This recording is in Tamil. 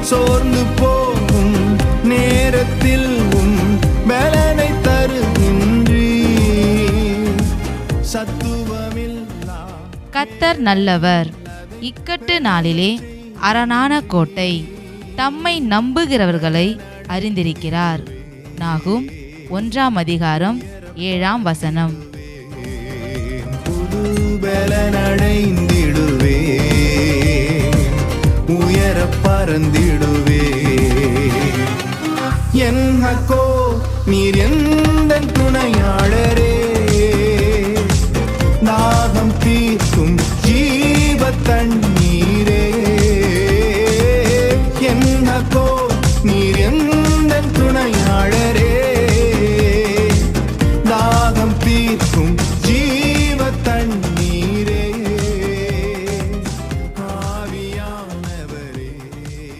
சோர்ந்து போகும் நேரத்தில் உம் பலனை தருகின்றீ. சத்துவமில்லா. கத்தர் நல்லவர். இக்கட்டு நாளிலே அரணான கோட்டை தம்மை நம்புகிறவர்களை அறிந்திருக்கிறார். நாகும் ஒன்றாம் அதிகாரம் ஏழாம் வசனம். பறந்திடுவே என் அக்கோ நீர் எந்த துணையாளரே? நாகம் தீர்க்கும் ஜீவ தண்ணீரே என் அக்கோ துணையாளரே? நாகம் தீர்க்கும் ஜீ